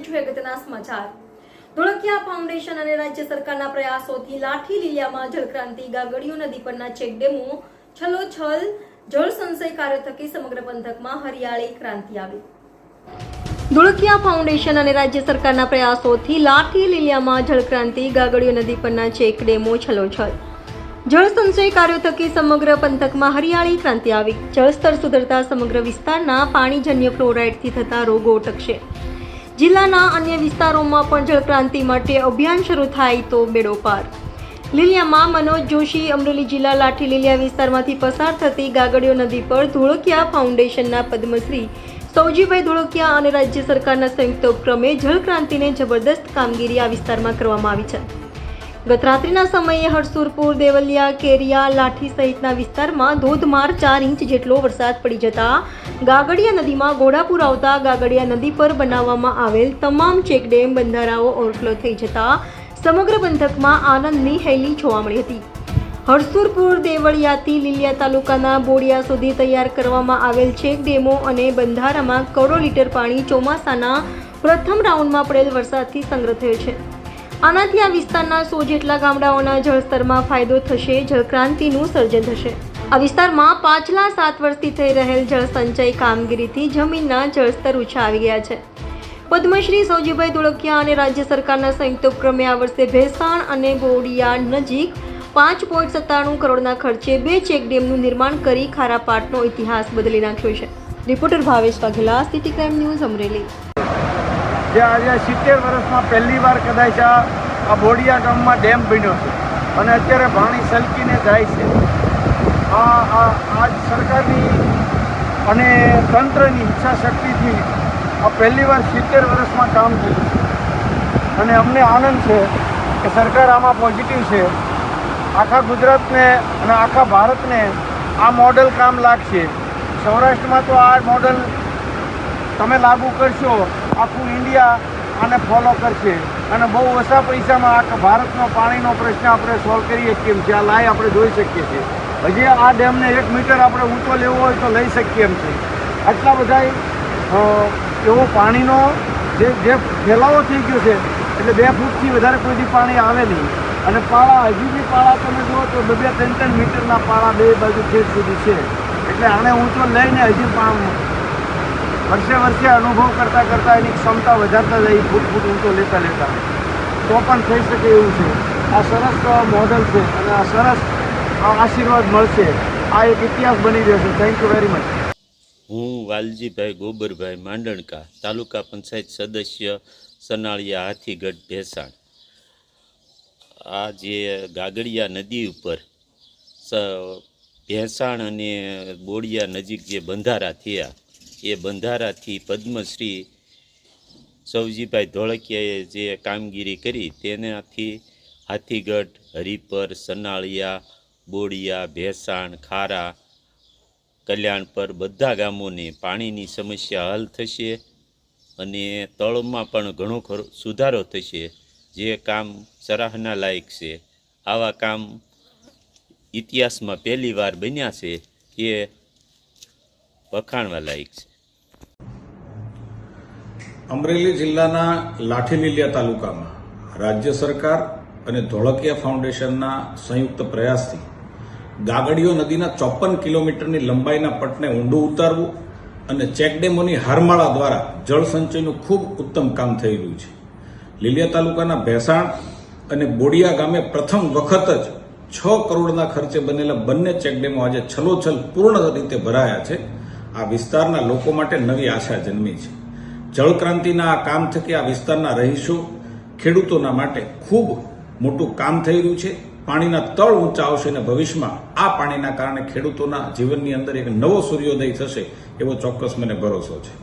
જોઈએ અગત્યના સમાચાર. ધોળકિયા ફાઉન્ડેશન અને રાજ્ય સરકારના પ્રયાસોથી લાઠી લીલિયામાં જળક્રાંતિ, ગાગડીયો નદી પરના ચેકડેમો છલોછલ, જળ સંચય કાર્ય થકી સમગ્ર પંથકમાં હરિયાળી ક્રાંતિ આવી. ધોળકિયા ફાઉન્ડેશન અને રાજ્ય સરકારના પ્રયાસોથી લાઠી લીલિયામાં જળક્રાંતિ, ગાગડીયો નદી પરના ચેક ડેમો, છલોછલ. જળ સંચય કાર્યો થકી સમગ્ર પંથકમાં હરિયાળી ક્રાંતિ આવી. જળસ્તર સુધરતા સમગ્ર વિસ્તારના પાણીજન્ય ફ્લોરાઇડથી થતા રોગો અટકશે જિલ્લાના અન્ય વિસ્તારોમાં પણ જળક્રાંતિ માટે અભિયાન શરૂ થાય તો બેડો પાર. લીલિયામાં મનોજ જોશી, અમરેલી જિલ્લા લાઠી લીલિયા વિસ્તારમાંથી પસાર થતી ગાગડિયો નદી પર ધોળકિયા ફાઉન્ડેશનના પદ્મશ્રી સૌજીભાઈ ધોળકિયા અને રાજ્ય સરકારના સંયુક્ત ઉપક્રમે જળક્રાંતિને જબરદસ્ત કામગીરી આ વિસ્તારમાં કરવામાં આવી છે. ગત રાત્રિના સમયે હરસુરપુર, દેવલિયા, કેરિયા, લાઠી સહિતના વિસ્તારમાં ધોધમાર ચાર ઇંચ જેટલો વરસાદ પડી જતા ગાગડિયા નદીમાં ઘોડાપુર આવતા ગાગડિયા નદી પર બનાવવામાં આવેલ તમામ ચેકડેમ, બંધારાઓ ઓવરફ્લો થઈ જતા સમગ્ર પંથકમાં આનંદની હેલી જોવા મળી હતી. હરસુરપુર, દેવળિયાથી લીલિયા તાલુકાના બોડિયા સુધી તૈયાર કરવામાં આવેલ ચેક ડેમો અને બંધારામાં કરોડો લીટર પાણી ચોમાસાના પ્રથમ રાઉન્ડમાં પડેલ વરસાદથી સંગ્રહ થયો છે. આનાથી આ વિસ્તારના સો જેટલા ગામડાઓના જળસ્તરમાં ફાયદો થશે, જળક્રાંતિનું સર્જન થશે. આ વિસ્તારમાં પાછલા સાત વર્ષથી થઈ રહેલ જળસંચય કામગીરીથી જમીનના જળસ્તર ઓછા આવી ગયા છે. પદ્મશ્રી સૌજીભાઈ ધોળકિયા અને રાજ્ય સરકારના સંયુક્ત ઉપક્રમે આ વર્ષે ભેસાણ અને ગોડિયા નજીક પાંચ પોઈન્ટ સત્તાણું કરોડના ખર્ચે બે ચેકડેમનું નિર્માણ કરી ખારાપાટનો ઇતિહાસ બદલી નાખ્યો છે. Reporter Bhavesh Vaghela, city crime news Amreli. જે આજે સિત્તેર વર્ષમાં પહેલી વાર કદાચ આ બોડિયા ગામમાં ડેમ બન્યો છે. અને અત્યારે પાણી સલકીને જાય છે. આ આ સરકારની અને તંત્રની ઈચ્છા શક્તિથી આ પહેલી વાર સિત્તેર વર્ષમાં કામ થયું છે. અને અમને આનંદ છે કે સરકાર આમાં પોઝિટિવ છે. આખા ગુજરાતને અને આખા ભારતને આ મોડલ કામ લાગશે. સૌરાષ્ટ્રમાં તો આ મોડલ તમે લાગુ કરશો આખું ઇન્ડિયા આને ફોલો કરશે. અને બહુ ઓછા પૈસામાં આખા ભારતનો પાણીનો પ્રશ્ન આપણે સોલ્વ કરીએ કેમ છે. આ લાઈ આપણે જોઈ શકીએ છીએ. હજી આ ડેમને એક મીટર આપણે ઊંચો લેવો હોય તો લઈ શકીએ એમ છે. આટલા બધા એવો પાણીનો જે જે ફેલાવો થઈ ગયો છે, એટલે બે ફૂટથી વધારે કોઈથી પાણી આવે નહીં. અને પાળા, હજી બી પાળા તમે જુઓ તો બે ત્રણ ત્રણ મીટરના પાળા બે બાજુ ખેત સુધી છે. એટલે આને ઊંચો લઈને હજી વર્ષે વર્ષે અનુભવ કરતાં કરતાં એની ક્ષમતા વધારતા જાય ફૂટ ફૂટ ઊંચો લેતા લેતા. તો પણ થઈ શકે એવું છે. આ સરસ મોડલ છે અને આ સરસ આશીર્વાદ મળશે. આ એક ઇતિહાસ બની જશે. થેન્ક યુ વેરી મચ હું વાલજીભાઈ ગોબરભાઈ માંડણકા, તાલુકા પંચાયત સદસ્ય સનાળિયા હાથીગઢ ભેસાણ. આ જે ગાગડિયા નદી ઉપર ભેંસાણ અને બોડિયા નજીક જે બંધારા થયા એ બંધારાથી પદ્મશ્રી સૌજીભાઈ ધોળકિયાએ જે કામગીરી કરી તેનાથી હાથીગઢ, હરિપર, સનાળિયા, બોડિયા, ભેસાણ, ખારા, કલ્યાણ પર બધા ગામોને પાણીની સમસ્યા હલ થશે અને તળમાં પણ ઘણો ખરો સુધારો થશે. જે કામ સરાહના લાયક છે. આવા કામ ઇતિહાસમાં પહેલીવાર બન્યા છે એ વખાણવા લાયક છે. અમરેલી જિલ્લાના લાઠીલીલિયા તાલુકામાં રાજ્ય સરકાર અને ધોળકિયા ફાઉન્ડેશનના સંયુક્ત પ્રયાસથી ગાગડીયો નદીના ચોપન કિલોમીટરની લંબાઈના પટને ઊંડું ઉતારવું અને ચેકડેમોની હારમાળા દ્વારા જળસંચયનું ખૂબ ઉત્તમ કામ થઈ રહ્યું છે. લીલિયા તાલુકાના ભેસાણ અને બોડિયા ગામે પ્રથમ વખત જ છ કરોડના ખર્ચે બનેલા બંને ચેકડેમો આજે છલોછલ પૂર્ણ રીતે ભરાયા છે. આ વિસ્તારના લોકો માટે નવી આશા જન્મી છે. જળક્રાંતિના આ કામ થકી આ વિસ્તારના રહીશો ખેડૂતોના માટે ખૂબ મોટું કામ થઈ રહ્યું છે. પાણીના તળ ઊંચા આવશે અને ભવિષ્યમાં આ પાણીના કારણે ખેડૂતોના જીવનની અંદર એક નવો સૂર્યોદય થશે એવો ચોક્કસ મને ભરોસો છે.